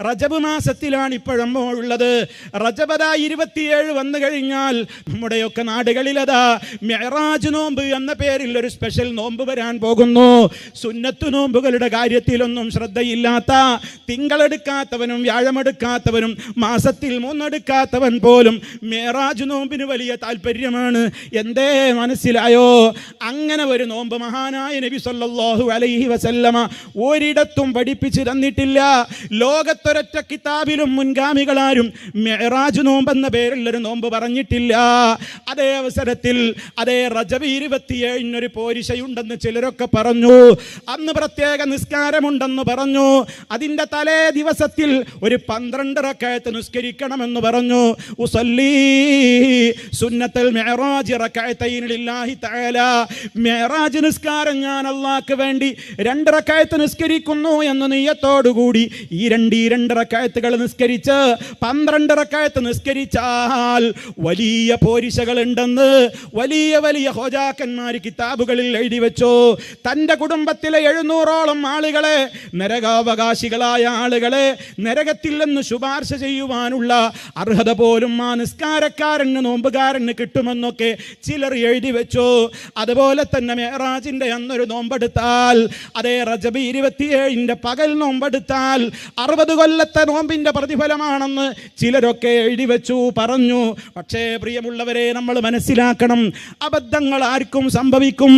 റജബ് മാസത്തിലാണ് ഇപ്പോഴമ്മോ ഉള്ളത്. റജബത ഇരുപത്തിയേഴ് വന്നു കഴിഞ്ഞാൽ നമ്മുടെയൊക്കെ നാടുകളിലതാ മെഹറാജ് നോമ്പ് എന്ന പേരിൽ ഒരു സ്പെഷ്യൽ നോമ്പ് വരാൻ പോകുന്നു. സുന്നത്തു നോമ്പുകളുടെ കാര്യത്തിലൊന്നും ശ്രദ്ധയില്ലാത്ത തിങ്കളെടുക്കാത്തവനും വ്യാഴമെടുക്കാത്തവനും മാസത്തിൽ മൂന്നെടുക്കാത്തവൻ പോലും മേറാജ് നോമ്പിന് വലിയ താല്പര്യമാണ്. എന്തേ മനസ്സിലായോ? അങ്ങനെ ഒരു നോമ്പ് മഹാനായ നബി സല്ലാഹു അലൈഹി വസല്ലമ ഒരിടത്തും പഠിപ്പിച്ചു തന്നിട്ടില്ല. ലോകത്തൊരൊറ്റ കിതാബിലും മുൻഗാമികളാരും മെഹറാജ് നോമ്പെന്ന പേരിൽ ഒരു നോമ്പ് പറഞ്ഞിട്ടില്ല. അതേ അവസരത്തിൽ അതേ റജബ് ഇരുപത്തിയേഴിനൊരു പോരിശയുണ്ടെന്ന് ചിലരൊക്കെ പറഞ്ഞു. അന്ന് പ്രത്യേക നിസ്കാരമുണ്ടെന്ന് പറഞ്ഞു. അതിന്റെ തലേ ദിവസത്തിൽ ഒരു പന്ത്രണ്ട് റക്കായത്ത് നിസ്കരിക്കണമെന്ന് പറഞ്ഞു. സുന്നത്തൽ മെഹറാജ് നിസ്കാരം ഞാൻ അള്ളാഹ്ക്ക് വേണ്ടി രണ്ട് റക്കായത്ത് നിസ്കരിക്കുന്നു എന്ന നെയ്യത്തോടുകൂടി ഈ രണ്ട് രണ്ട് നിസ്കരിച്ച് പന്ത്രണ്ട് റക്കായത്ത് നിസ്കരിച്ചാൽ വലിയ പോരിശകൾ ഉണ്ടെന്ന് വലിയ വലിയ ഹോജാക്കന്മാർ കിതാബുകളിൽ എഴുതി വെച്ചു. തന്റെ കുടുംബത്തിലെ എഴുന്നൂറോളം ആളുകളെ നരകാവകാശികളായ ആളുകളെ നരകത്തിൽ നിന്ന് ശുപാർശ ചെയ്യുവാനുള്ള അർഹത പോലും ആ നിസ്കാരക്കാരന് നോമ്പുകാരന് കിട്ടുമെന്നൊക്കെ ചിലർ എഴുതി വെച്ചു. അതുപോലെ തന്നെ മേറാജിന്റെ അന്നൊരു നോമ്പെടുത്താൽ അതേ റജബ് ഇരുപത്തിയേഴിന്റെ പകൽ നോമ്പെടുത്താൽ അറുപത് കൊല്ലത്തെ നോമ്പിന്റെ പ്രതിഫലമാണെന്ന് ചിലരൊക്കെ എഴുതി വെച്ചു പറഞ്ഞു. പക്ഷേ പ്രിയമുള്ളവരെ നമ്മൾ മനസ്സിലാക്കണം. അബദ്ധങ്ങൾ ആർക്കും സംഭവിക്കും.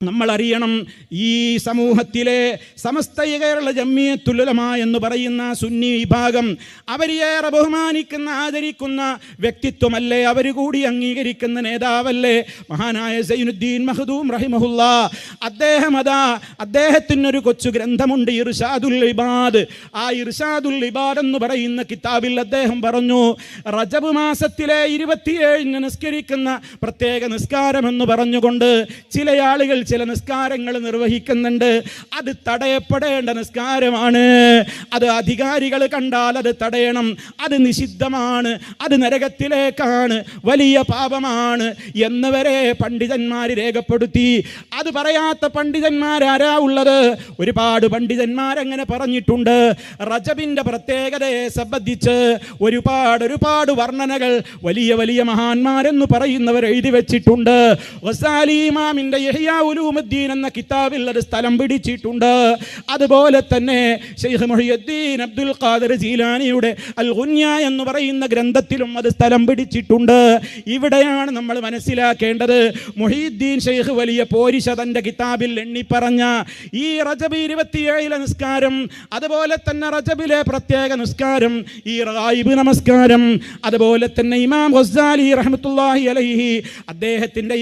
നമ്മൾ അറിയണം ഈ സമൂഹത്തിലെ സമസ്ത കേരള ജമ്മിയത്തുലമ എന്ന് പറയുന്ന സുന്നി വിഭാഗം അവരേറെ ബഹുമാനിക്കുന്ന ആദരിക്കുന്ന വ്യക്തിത്വമല്ലേ? അവർ കൂടി അംഗീകരിക്കുന്ന നേതാവല്ലേ? മഹാനായ സൈനുദ്ദീൻ മഹദൂം റഹിമഹുല്ല. അദ്ദേഹം അതാ അദ്ദേഹത്തിനൊരു കൊച്ചു ഗ്രന്ഥമുണ്ട് ഇർഷാദുൽ ഇബാദ്. ആ ഇർഷാദുൽ ഇബാദ് എന്ന് പറയുന്ന കിതാബിൽ അദ്ദേഹം പറഞ്ഞു റജബ് മാസത്തിലെ ഇരുപത്തിയേഴിന് നിസ്കരിക്കുന്ന പ്രത്യേക നിസ്കാരം എന്ന് പറഞ്ഞുകൊണ്ട് ചില ചില നിസ്കാരങ്ങൾ നിർവഹിക്കുന്നുണ്ട്. അത് തടയപ്പെടേണ്ട നിസ്കാരമാണ്. അത് അധികാരികൾ കണ്ടാൽ അത് തടയണം. അത് നിഷിദ്ധമാണ്. അത് നരകത്തിലേക്കാണ്. വലിയ പാപമാണ് എന്നവരെ പണ്ഡിതന്മാർ രേഖപ്പെടുത്തി. അത് പറയാത്ത പണ്ഡിതന്മാരാരാ ഉള്ളത്? ഒരുപാട് പണ്ഡിതന്മാരങ്ങനെ പറഞ്ഞിട്ടുണ്ട്. റജബിന്റെ പ്രത്യേകതയെ സംബന്ധിച്ച് ഒരുപാട് ഒരുപാട് വർണനകൾ വലിയ വലിയ മഹാന്മാരെന്ന് പറയുന്നവർ എഴുതി വെച്ചിട്ടുണ്ട്. ഗസാലി ഇമാമിന്റെ യഹ്യാ ഉലൂമുദ്ദീൻ എന്ന കിതാബിൽ അത് സ്ഥലം പിടിച്ചിട്ടുണ്ട്. അതുപോലെ തന്നെ ഷെയ്ഖ് മുഹിയുദ്ദീൻ അബ്ദുൽ ഖാദർ ജീലാനിയുടെ അൽ ഗുന്യ എന്ന് പറയുന്ന ഗ്രന്ഥത്തിലും അത് സ്ഥലം പിടിച്ചിട്ടുണ്ട്. ഇവിടെയാണ് നമ്മൾ മനസ്സിലാക്കേണ്ടത്. മൊഹീദ്ദീൻ ഷെയ്ഖ് വലിയ പോരിശ തന്റെ കിതാബിൽ എണ്ണിപ്പറഞ്ഞ ഈ റജബ് ഇരുപത്തിയേഴിലെ നിസ്കാരം അതുപോലെ തന്നെ റജബിലെ പ്രത്യേക നിസ്കാരം ഈ റായിബ് നമസ്കാരം അതുപോലെ തന്നെ ഇമാം ഗസാലി റഹ്മത്തുള്ളാഹി അലൈഹി അദ്ദേഹത്തിന്റെ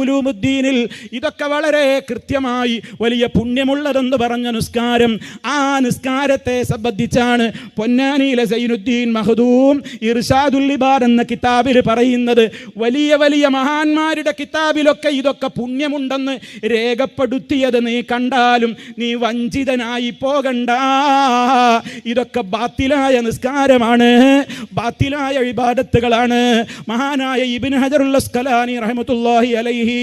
ഉലൂമുദ്ദീനിൽ ഇതൊക്കെ വളരെ കൃത്യമായി വലിയ പുണ്യമുള്ളതെന്ന് പറഞ്ഞ നിസ്കാരം. ആ നിസ്കാരത്തെ സംബന്ധിച്ചാണ് പൊന്നാനിയിലെ സൈനുദ്ദീൻ മഹദൂം ഇർഷാദുല്ലിബാർ എന്ന കിതാബിൽ പറയുന്നത്. വലിയ വലിയ മഹാന്മാരുടെ കിതാബിലൊക്കെ ഇതൊക്കെ പുണ്യമുണ്ടെന്ന് രേഖപ്പെടുത്തിയത് നീ കണ്ടാലും നീ വഞ്ചിതനായി പോകണ്ട. ഇതൊക്കെ ബാത്തിലായ നിസ്കാരമാണ്. ബാത്തിലായ ഇബാദത്തുകളാണ്. മഹാനായ ഇബിൻ ഹജറുൽ സ്കലാനി റഹമത്തുല്ലാഹി അലൈഹി.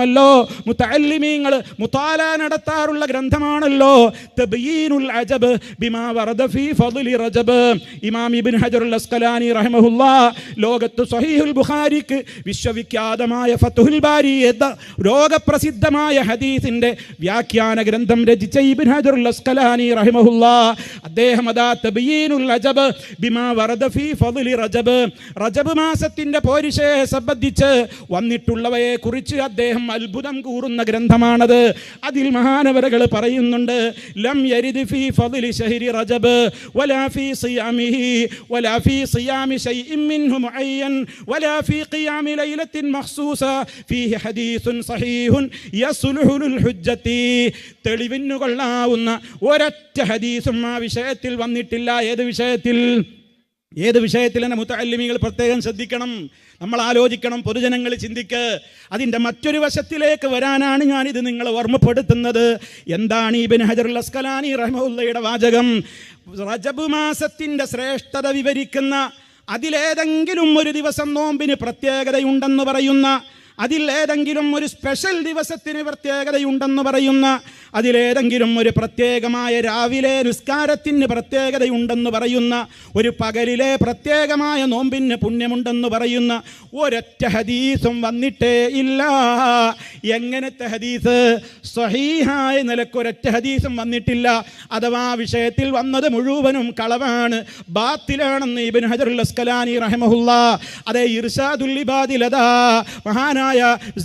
വിദ്യാർത്ഥികൾക്കറിയാമല്ലോ മുത്തല്ലിമീങ്ങൾ മുത്താല നടത്താറുള്ള ഗ്രന്ഥമാണല്ലോ. തബീനുൽ അജബ് ബിമാ വറദ ഫീ ഫദ്ലി റജബ്. ഇമാം ഇബ്ൻ ഹജറുൽ അസ്കലാനി റഹ്മഹുല്ലാ ലോകത്ത് സ്വഹീഹുൽ ബുഖാരിക്ക് വിശ്വവിഖ്യാതമായ ഫത്തുഹുൽ ബാരി എന്ന ലോകപ്രസിദ്ധമായ ഹദീസിന്റെ വ്യാഖ്യാന ഗ്രന്ഥം രചിച്ച ഇബിൻ ഹജറുൽ അസ്കലാനി റഹിമഹുല്ല. അദ്ദേഹം അതാ തബീനുൽ അജബ് ബിമാ വറദ ഫീ ഫദ്ലി റജബ്. റജബ് മാസത്തിന്റെ പോരിഷയെ സംബന്ധിച്ച് വന്നിട്ടുള്ളവയെ കുറിച്ച് അദ്ദേഹം അത്ഭുതം കൂറുന്ന ഗ്രന്ഥമാണത്. അതിൽ മഹാനവരകൾ പറയുന്നുണ്ട് ലം യരിദ് ഫീ ഫദ്ലി ശഹരി റജബ് വലാ ഫീ സിയാമിഹി വലാ ഫീ സിയാമി ശൈഇൻ മിൻഹു മുഅയ്യൻ വലാ ഫീ ഖിയാമി ലൈലത്തിൻ മഖ്സൂസ ഫീഹി ഹദീസുൻ സഹീഹുൻ യസ്ലുഹു ലിൽ ഹുജ്ജത്തി. തെളിവിനു കൊള്ളാവുന്ന ഒരൊറ്റ ഹദീസും ആ വിഷയത്തിൽ വന്നിട്ടില്ല. ഏത് വിഷയത്തിൽ? ഏത് വിഷയത്തിൽ തന്നെ മുത്തല്ലിമികൾ പ്രത്യേകം ശ്രദ്ധിക്കണം? നമ്മൾ ആലോചിക്കണം പൊതുജനങ്ങൾ ചിന്തിക്ക്. അതിന്റെ മറ്റൊരു വശത്തിലേക്ക് വരാനാണ് ഞാനിത് നിങ്ങളെ ഓർമ്മപ്പെടുത്തുന്നത്. എന്താണ് ഈ ബിൻ ഹജറുൽ അസ്കലാനി റഹ്മുല്ലയുടെ വാചകം? റജബ് മാസത്തിന്റെ ശ്രേഷ്ഠത വിവരിക്കുന്ന അതിലേതെങ്കിലും ഒരു ദിവസം നോമ്പിന് പ്രത്യേകതയുണ്ടെന്ന് പറയുന്ന അതിലേതെങ്കിലും ഒരു സ്പെഷ്യൽ ദിവസത്തിന് പ്രത്യേകതയുണ്ടെന്ന് പറയുന്ന അതിലേതെങ്കിലും ഒരു പ്രത്യേകമായ രാവിലെ നിസ്കാരത്തിന് പ്രത്യേകതയുണ്ടെന്ന് പറയുന്ന ഒരു പകലിലെ പ്രത്യേകമായ നോമ്പിന് പുണ്യമുണ്ടെന്ന് പറയുന്ന ഒരൊറ്റ ഹദീസും വന്നിട്ടേ ഇല്ല. എങ്ങനത്തെ ഹദീസ്? സ്വഹീഹായ നിലക്കൊരൊറ്റ ഹദീസും വന്നിട്ടില്ല. അഥവാ വിഷയത്തിൽ വന്നത് മുഴുവനും കളവാണ്. ബാത്തിലാണെന്ന് ഇബിൻ ഹജറുൽ അസ്കലാനി റഹമഹുല്ല. അതേ ഇർഷാദുൽ ഇബാദിലതാ മഹാനായ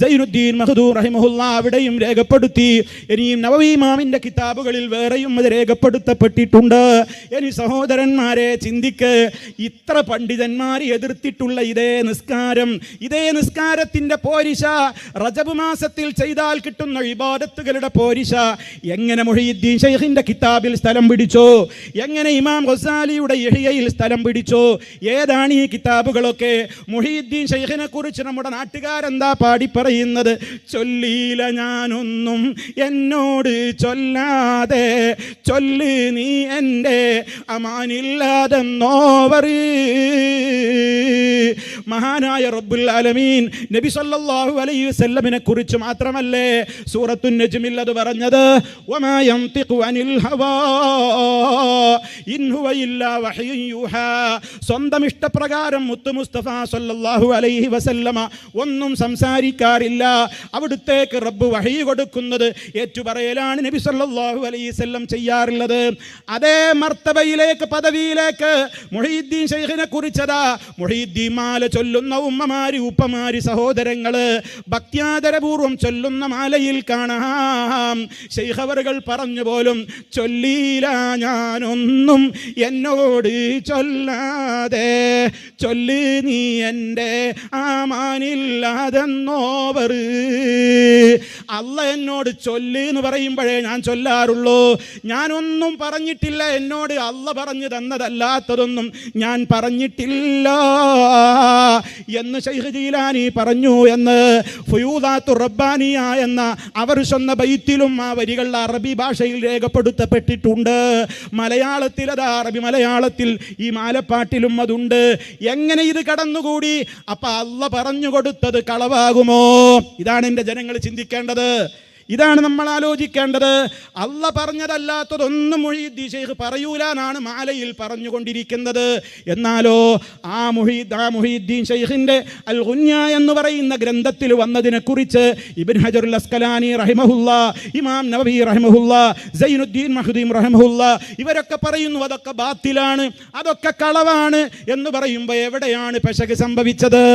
സൈനുദ്ദീൻ മഹദൂർ റഹിമഹുല്ല അവിടെയും രേഖപ്പെടുത്തി. ഇനിയും നവവീമാമിന്റെ കിതാബുകളിൽ വേറെയും അത് രേഖപ്പെടുത്തപ്പെട്ടിട്ടുണ്ട്. ഇനി സഹോദരന്മാരെ ചിന്തിക്ക് ഇത്ര പണ്ഡിതന്മാർ എതിർത്തിട്ടുള്ള ഇതേ നിസ്കാരം ഇതേ നിസ്കാരത്തിന്റെ പോരിശ റജബ് മാസത്തിൽ ചെയ്താൽ കിട്ടുന്ന ഇബാദത്തുകളുടെ പോരിശ എങ്ങനെ മൊഹീദ്ദീൻ ഷെയ്ഖിന്റെ കിതാബിൽ സ്ഥലം പിടിച്ചോ? എങ്ങനെ ഇമാം ഗസാലിയുടെ എഴിയയിൽ സ്ഥലം പിടിച്ചോ? ഏതാണ് ഈ കിതാബുകളൊക്കെ? മൊഹീദ്ദീൻ ഷെയ്ഖിനെ കുറിച്ച് നമ്മുടെ നാട്ടുകാരെന്താ പാടി പറയുന്നത് ചൊല്ലീല ഞാനൊന്നും എന്നോട് ചൊല്ലാതെ ചൊല്ല് നീ എന്റെ അമാനില്ലാതെന്നോവർ. മഹാനായ റബ്ബുൽ ആലമീൻ നബി സല്ലല്ലാഹു അലൈഹി വസല്ലമിനെ കുറിച്ച് മാത്രമല്ലേ സൂറത്തു നജ്മിൽ അത് പറഞ്ഞത്? വമാ യൻതിഖു അനിൽ ഹവാ ഇൻ ഹുവ ഇല്ലാ വഹ്യുൻ യൂഹാ. സ്വന്തം ഇഷ്ടപ്രകാരം മുത്തു മുസ്തഫ സല്ലല്ലാഹു അലൈഹി വസല്ലമ ഒന്നും സംസാരിക്കാറില്ല. അവിടുത്തേക്ക് റബ്ബ് വഴി കൊടുക്കുന്നത് ഏറ്റുപറയലാണ് നബി സല്ലാഹു അലൈഹി വസല്ലം ചെയ്യാറുള്ളത്. അതേ മർത്തബയിലേക്ക് പദവിയിലേക്ക് മൊഹീദ്ദീൻ ഷെയ്ഖിനെ കുറിച്ചതാ. മൊഹീദ്ദീൻ മാല ചൊല്ലുന്ന ഉമ്മമാരി ഉപ്പമാര് സഹോദരങ്ങൾ ഭക്ത്യാദരപൂർവം ചൊല്ലുന്ന മാലയിൽ കാണാം. ഷെയ്ഖവറുകൾ പറഞ്ഞു പോലും ചൊല്ലീല ഞാനൊന്നും എന്നോട് ചൊല്ലാതെ. ചൊല്ലി നീ എന്റെ ആമാനില്ലാതെന്നോവർ അല്ല എന്നോട് ചൊല്ല് എന്ന് പറയുമ്പോഴേ ഞാൻ ചൊല്ലാറുള്ളൂ. ഞാനൊന്നും പറഞ്ഞിട്ടില്ല എന്നോട് അല്ല പറഞ്ഞു തന്നതല്ലാത്തതൊന്നും ഞാൻ പറഞ്ഞിട്ടില്ല. എന്ന് ഷെയ്ഖ് ജീലാനി പറഞ്ഞു എന്ന് ഫുയൂദാത്തു റബ്ബാനിയ എന്ന അവർ ചൊന്ന ബൈത്തിലും ആ വരികൾ അറബി ഭാഷയിൽ രേഖപ്പെടുത്തപ്പെട്ടിട്ടുണ്ട്. മലയാളത്തിൽ അത് അറബി മലയാളത്തിൽ ഈ മാലപ്പാട്ടിലും അതുണ്ട്. എങ്ങനെ ഇത് കടന്നുകൂടി? അപ്പം അല്ല പറഞ്ഞു കൊടുത്തത് കളവാകുമോ ഇതാണ് എന്റെ ജനങ്ങൾ ചിന്തിക്കേണ്ടത്. ഇതാണ് നമ്മൾ ആലോചിക്കേണ്ടത്. അല്ല പറഞ്ഞതല്ലാത്തതൊന്നും മൊഴീദ്ദീ ഷെയ്ഖ് പറയൂലാനാണ് മാലയിൽ പറഞ്ഞുകൊണ്ടിരിക്കുന്നത്. എന്നാലോ ആ മൊഹീദ് ആ മൊഹീദ്ദീൻ ഷെയ്ഖിന്റെ അൽ ഗുന്യ എന്ന് പറയുന്ന ഗ്രന്ഥത്തിൽ വന്നതിനെ കുറിച്ച് ഇബിൻ ഹജറുൽ അസ്കലാനി റഹിമഹുല്ല ഇമാം നബി റഹിമഹുല്ല സൈനുദ്ദീൻ മഹദീം റഹിമഹുല്ല ഇവരൊക്കെ പറയുന്നു അതൊക്കെ ബാത്തിലാണ് അതൊക്കെ കളവാണ് എന്ന് പറയുമ്പോൾ എവിടെയാണ് പെശക് സംഭവിച്ചത്?